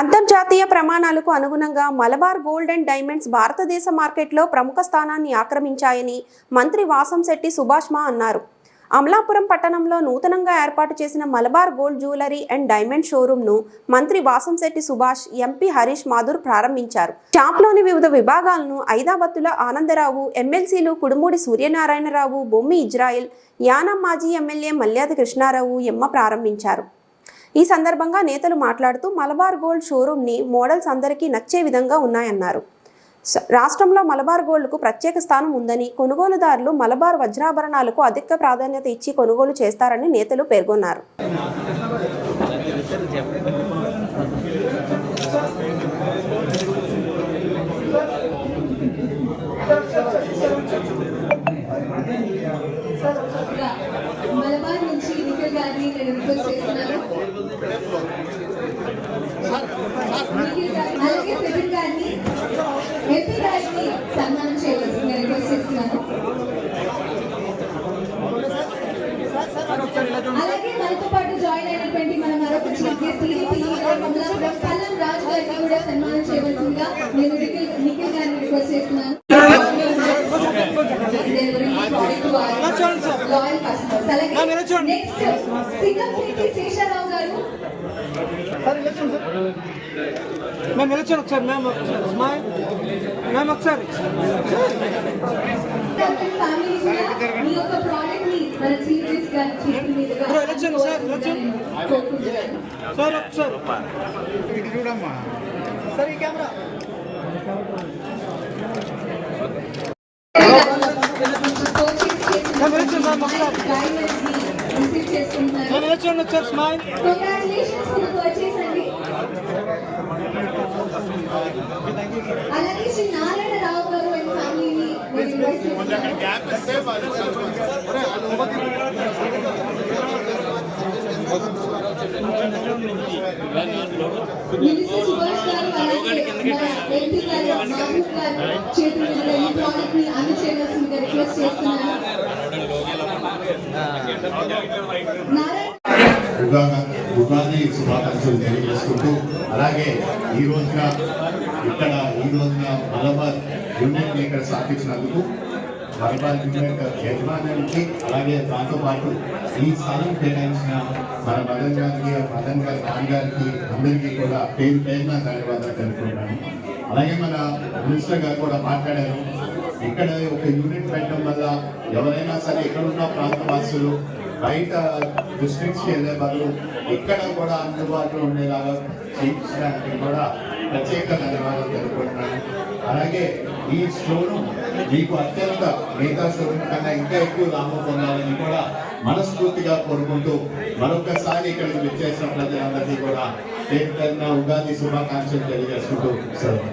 అంతర్జాతీయ ప్రమాణాలకు అనుగుణంగా మలబార్ గోల్డ్ అండ్ డైమండ్స్ భారతదేశ మార్కెట్లో ప్రముఖ స్థానాన్ని ఆక్రమించాయని మంత్రి వాసంశెట్టి సుభాష్మా అన్నారు. అమలాపురం పట్టణంలో నూతనంగా ఏర్పాటు చేసిన Malabar gold jewellery and diamond షోరూంను మంత్రి వాసంశెట్టి సుభాష్ ఎంపీ హరీష్ మాధుర్ ప్రారంభించారు. షాప్లోని వివిధ విభాగాలను ఐదాబత్తుల ఆనందరావు ఎమ్మెల్సీలు కుడుమూడి సూర్యనారాయణరావు బొమ్మి ఇజ్రాయిల్ యానం మాజీ ఎమ్మెల్యే మల్యాది కృష్ణారావు ఎమ్మ ప్రారంభించారు. ఈ సందర్భంగా నేతలు మాట్లాడుతూ మలబార్ గోల్డ్ షోరూమ్ని మోడల్స్ అందరికీ నచ్చే విధంగా ఉన్నాయన్నారు. స- రాష్ట్రంలో మలబార్ గోల్డ్కు ప్రత్యేక స్థానం ఉందని కొనుగోలుదారులు మలబార్ వజ్రాభరణాలకు అధిక ప్రాధాన్యత ఇచ్చి కొనుగోలు చేస్తారని నేతలు పేర్కొన్నారు మలబార్ నుంచి నిఖిల్ నేను రిక్వెస్ట్ చేస్తున్నాను అలాగే ప్రవీణ్ గారిని ఎంపీ గారిని సన్మానం రిక్వెస్ట్ చేస్తున్నాను అలాగే మనతో పాటు జాయిన్ అయినటువంటి మన మరొక chief guest TDP leader Kamalapuram Kallam Raju గారిని కూడా సన్మానం చేయవలసిందిగా నేను నిఖిల్ నిఖిల్ గారిని రిక్వెస్ట్ చేస్తున్నాను లాయల్ కస్టమర్స్ అలాగే నెక్స్ట్ సింగంశెట్టి శేషారావు గారు సార్ సార్. మ్యామ్ ఎలక్షన్ ఒకసారి. మ్యామ్ ఒకసారి. స్మైల్. మ్యామ్ ఒకసారి. ఫ్యామిలీ కూడా మీ యొక్క ప్రోడక్ట్ని మన చీఫ్ గెస్ట్ గారి చేతుల మీదుగా బ్రో, ఎలక్షన్ సార్. సార్ ఒకసారి. సార్ ఈ కెమెరా. మ్యామ్ చేసుకుంటున్నారు. అలాగే శ్రీ గారు అండ్ ఫ్యామిలీని మినిస్టర్ సుభాష్ గారు అలాగే ఎంపీ గారు మహబూబ్ గారు చేతుల మీదుగా ఈ ప్రాజెక్ట్ని అందచేయవలసిందిగా రిక్వెస్ట్ చేస్తున్నాను ఉగాది శుభాకాంక్షలు తెలియజేసుకుంటూ అలాగే ఈ రోజున ఇక్కడ ఈ రోజున మలబార్ యూనియన్ ఇక్కడ స్థాపించినందుకు మలబార్ యూనిట్ యజమానికి అలాగే దాంతోపాటు ఈ స్థానం కేటాయించిన మన మదన్ గారికి మదన్ గారి నాన్నగారికి అందరికీ కూడా పేరు పేరున ధన్యవాదాలు తెలుపుకుంటాను అలాగే మన మినిస్టర్ గారు కూడా మాట్లాడారు. ఇక్కడ ఒక యూనిట్ పెట్టడం వల్ల ఎవరైనా సరే ఎక్కడున్న ప్రాంత వాసులు బయట డిస్ట్రిక్ట్స్ వెళ్ళే బదులు ఇక్కడ కూడా అందుబాటులో ఉండేలాగా చేయించడానికి కూడా ప్రత్యేక ధన్యవాదాలు తెలుపుకుంటున్నాను. అలాగే ఈ షోరూమ్ మీకు అత్యంత మిగతా షోరూమ్ కన్నా ఇంకా ఎక్కువ లాభం పొందాలని కూడా మనస్ఫూర్తిగా కోరుకుంటూ మరొకసారి ఇక్కడికి విచ్చేసిన ప్రజలందరికీ కూడా ఉగాది శుభాకాంక్షలు తెలియజేసుకుంటూ సెలవు.